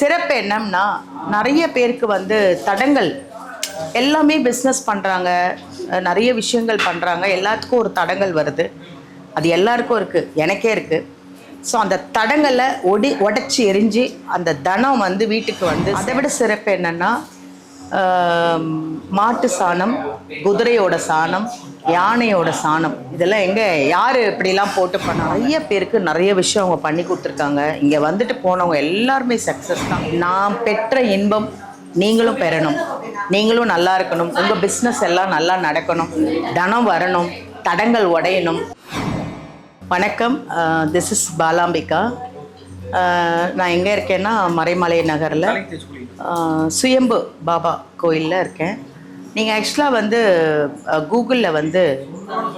சிறப்பு என்னம்னா நிறைய பேருக்கு வந்து தடங்கள். எல்லாமே பிஸ்னஸ் பண்ணுறாங்க நிறைய விஷயங்கள் பண்ணுறாங்க எல்லாத்துக்கும் ஒரு தடங்கள் வருது. அது எல்லாருக்கும் இருக்குது எனக்கே இருக்குது ஸோ அந்த தடங்களை ஒடி உடச்சி எரிஞ்சு அந்த தனம் வந்து வீட்டுக்கு வந்து அதை விட சிறப்பு என்னென்னா மாட்டு சாணம் குதிரையோட சாணம் யானையோட சாணம். இதெல்லாம் எங்கே யார் இப்படிலாம் போட்டு பண்ண நிறைய பேருக்கு நிறைய விஷயம் அவங்க பண்ணி கொடுத்துருக்காங்க. இங்கே வந்துட்டு போனவங்க எல்லாருமே சக்ஸஸ் தான். நான் பெற்ற இன்பம் நீங்களும் பெறணும். நீங்களும் நல்லா இருக்கணும். உங்கள் பிஸ்னஸ் எல்லாம் நல்லா நடக்கணும். தனம் வரணும். தடங்கள் உடையணும். வணக்கம். This is Balambika. நான் எங்கே இருக்கேன்னா மறைமலை நகரில். சுயம்பு பாபா கோயிலில் இருக்கேன். நீங்கள் ஆக்சுவலாக வந்து கூகுளில் வந்து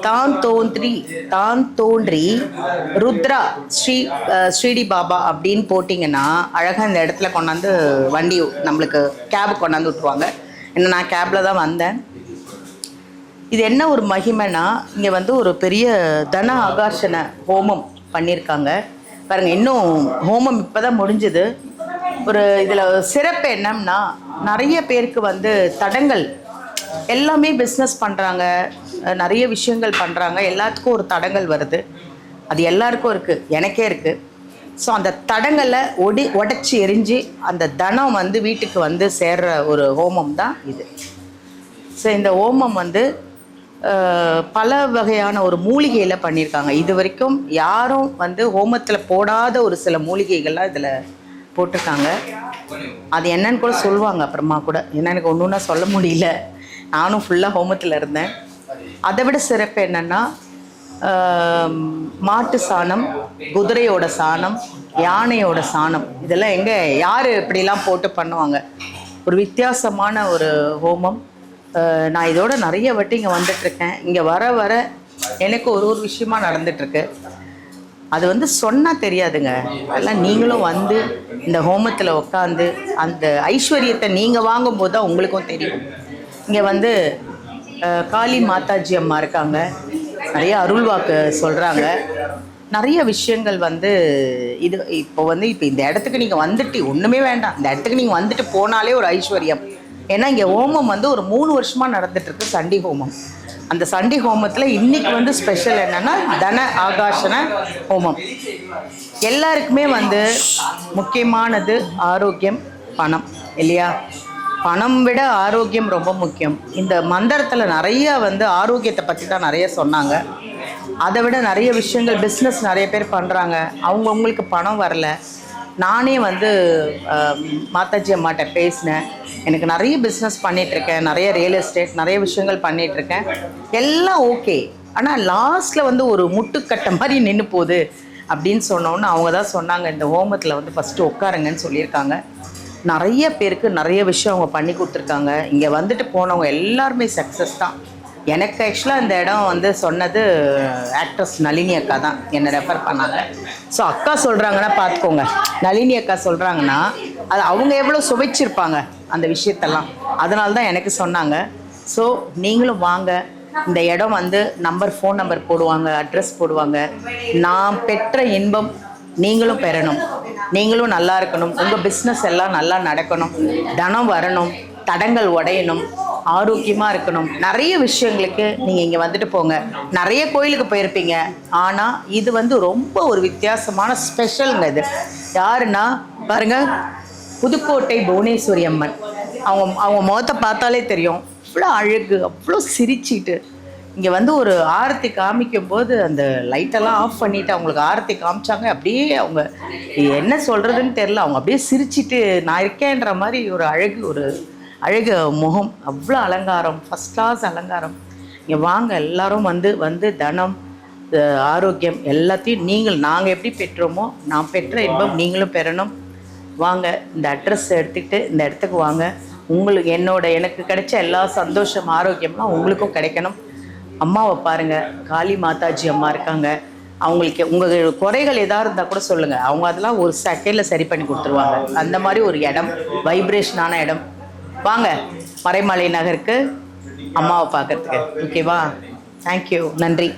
தான் தோன்றி தான் தோன்றி ருத்ரா ஸ்ரீ ஸ்ரீடி பாபா அப்படின்னு போட்டிங்கன்னா அழகாக இந்த இடத்துல கொண்டாந்து வண்டி நம்மளுக்கு கேப் கொண்டாந்து விட்ருவாங்க என்ன நான் கேபில் தான் வந்தேன். இது என்ன ஒரு மகிமைனா இங்கே வந்து ஒரு பெரிய தன ஆகர்ஷண ஹோமம் பண்ணியிருக்காங்க பாருங்கள் இன்னும் ஹோமம் இப்போ தான் முடிஞ்சுது. ஒரு இதில் சிறப்பு என்னம்னா நிறைய பேருக்கு வந்து தடங்கள் எல்லாமே பிஸ்னஸ் பண்ணுறாங்க நிறைய விஷயங்கள் பண்ணுறாங்க எல்லாத்துக்கும் ஒரு தடங்கள் வருது. அது எல்லாருக்கும் இருக்குது எனக்கே இருக்குது ஸோ அந்த தடங்களை ஒடி உடச்சி எரிஞ்சு அந்த தனம் வந்து வீட்டுக்கு வந்து சேர்ற ஒரு ஹோமம் தான் இது. ஸோ இந்த ஹோமம் வந்து பல வகையான ஒரு மூலிகையில் பண்ணியிருக்காங்க. இது வரைக்கும் யாரும் வந்து ஹோமத்தில் போடாத ஒரு சில மூலிகைகள்லாம் இதில் போட்டிருக்காங்க. அது என்னன்னு கூட சொல்லுவாங்க அப்புறமா கூட. ஏன்னா எனக்கு ஒன்று ஒன்றா சொல்ல முடியல. நானும் ஃபுல்லாக ஹோமத்தில் இருந்தேன். அதை விட சிறப்பு என்னென்னா மாட்டு சாணம் குதிரையோட சாணம் யானையோட சாணம். இதெல்லாம் எங்கே யார் இப்படிலாம் போட்டு பண்ணுவாங்க? ஒரு வித்தியாசமான ஒரு ஹோமம். நான் இதோட நிறைய வாட்டி இங்கே வந்துட்டுருக்கேன். இங்கே வர வர எனக்கு ஒரு ஒரு விஷயமா நடந்துட்டுருக்கு. அது வந்து சொன்னால் தெரியாதுங்க. அதெல்லாம் நீங்களும் வந்து இந்த ஹோமத்தில் உட்காந்து அந்த ஐஸ்வர்யத்தை நீங்கள் வாங்கும்போது தான் உங்களுக்கும் தெரியும். இங்கே வந்து காளி மாதாஜி அம்மா இருக்காங்க. நிறைய அருள்வாக்கு சொல்கிறாங்க நிறைய விஷயங்கள் வந்து இது இப்போ வந்து இப்போ இந்த இடத்துக்கு நீங்கள் வந்துட்டு ஒன்றுமே வேண்டாம். இந்த இடத்துக்கு நீங்கள் வந்துட்டு போனாலே ஒரு ஐஸ்வர்யம். ஏன்னா இங்கே ஹோமம் வந்து ஒரு மூணு வருஷமாக நடந்துட்டுருக்கு சண்டி ஹோமம். அந்த சண்டி ஹோமத்தில் இன்னைக்கு வந்து ஸ்பெஷல் என்னன்னா தன ஆகாஷன ஹோமம். எல்லாருக்குமே வந்து முக்கியமானது ஆரோக்கியம் பணம் இல்லையா? பணம் விட ஆரோக்கியம் ரொம்ப முக்கியம். இந்த மந்திரத்தில் நிறைய வந்து ஆரோக்கியத்தை பற்றி தான் நிறைய சொன்னாங்க. அதை விட நிறைய விஷயங்கள் பிஸ்னஸ் நிறைய பேர் பண்ணுறாங்க அவங்கவுங்களுக்கு பணம் வரல. நானே வந்து மாதாஜி அம்மாட்ட பேசினேன். எனக்கு நிறைய பிஸ்னஸ் பண்ணிகிட்ருக்கேன் நிறைய ரியல் எஸ்டேட் நிறைய விஷயங்கள் பண்ணிகிட்ருக்கேன் எல்லாம் ஓகே ஆனால் லாஸ்ட்டில் வந்து ஒரு முட்டுக்கட்டை மாதிரி நின்று போகுது அப்படின்னு சொன்னோன்னு அவங்க தான் சொன்னாங்க. இந்த ஹோமத்தில் வந்து ஃபஸ்ட்டு உட்காருங்கன்னு சொல்லியிருக்காங்க. நிறைய பேருக்கு நிறைய விஷயம் அவங்க பண்ணி கொடுத்துருக்காங்க. இங்கே வந்துட்டு போனவங்க எல்லாருமே சக்ஸஸ் தான். எனக்கு ஆக்சுவலாக அந்த இடம் வந்து சொன்னது ஆக்ட்ரஸ் நளினி அக்கா தான். என்னை ரெஃபர் பண்ணாங்க. ஸோ அக்கா சொல்கிறாங்கன்னா பார்த்துக்கோங்க நளினி அக்கா சொல்கிறாங்கன்னா அது அவங்க எவ்வளோ சுவைச்சிருப்பாங்க அந்த விஷயத்தெல்லாம். அதனால தான் எனக்கு சொன்னாங்க. ஸோ நீங்களும் வாங்க. இந்த இடம் வந்து நம்பர் ஃபோன் நம்பர் போடுவாங்க அட்ரஸ் போடுவாங்க. நான் பெற்ற இன்பம் நீங்களும் பெறணும். நீங்களும் நல்லா இருக்கணும். உங்கள் பிஸ்னஸ் எல்லாம் நல்லா நடக்கணும். தனம் வரணும். தடங்கள் உடையணும். ஆரோக்கியமாக இருக்கணும். நிறைய விஷயங்களுக்கு நீங்கள் இங்கே வந்துட்டு போங்க. நிறைய கோயிலுக்கு போயிருப்பீங்க. ஆனால் இது வந்து ரொம்ப ஒரு வித்தியாசமான ஸ்பெஷலுங்க இது. யாருன்னா பாருங்க புதுக்கோட்டை புவனேஸ்வரி அம்மன். அவங்க அவங்க முகத்தை பார்த்தாலே தெரியும். அவ்வளோ அழகு அவ்வளோ சிரிச்சிட்டு. இங்கே வந்து ஒரு ஆரத்தி காமிக்கும் போது அந்த லைட்டெல்லாம் ஆஃப் பண்ணிவிட்டு அவங்களுக்கு ஆரத்தி காமிச்சாங்க. அப்படியே அவங்க என்ன சொல்கிறதுன்னு தெரில அவங்க அப்படியே சிரிச்சிட்டு நான் இருக்கேன்ற மாதிரி ஒரு அழகு ஒரு அழகு முகம் அவ்வளோ அலங்காரம் ஃபஸ்ட் கிளாஸ் அலங்காரம். இங்கே வாங்க எல்லாரும் வந்து வந்து தனம் ஆரோக்கியம் எல்லாத்தையும் நீங்கள் நாங்கள் எப்படி பெற்றோமோ நான் பெற்ற இன்பம் நீங்களும் பெறணும். வாங்க இந்த அட்ரஸ் எடுத்துக்கிட்டு இந்த இடத்துக்கு வாங்க. உங்களுக்கு என்னோட எனக்கு கிடைச்ச எல்லா சந்தோஷம் ஆரோக்கியம்லாம் உங்களுக்கும் கிடைக்கணும். அம்மாவை பாருங்க காளி மாதாஜி அம்மா இருக்காங்க. அவங்களுக்கு உங்கள் குறைகள் எதாக இருந்தால் கூட சொல்லுங்கள் அவங்க அதெல்லாம் ஒரு செகண்டில் சரி பண்ணி கொடுத்துருவாங்க. அந்த மாதிரி ஒரு இடம் வைப்ரேஷனான இடம். வாங்க. மறைமலை நகருக்கு அம்மாவை பார்க்கறதுக்கு. ஓகேவா தேங்க்யூ நன்றி.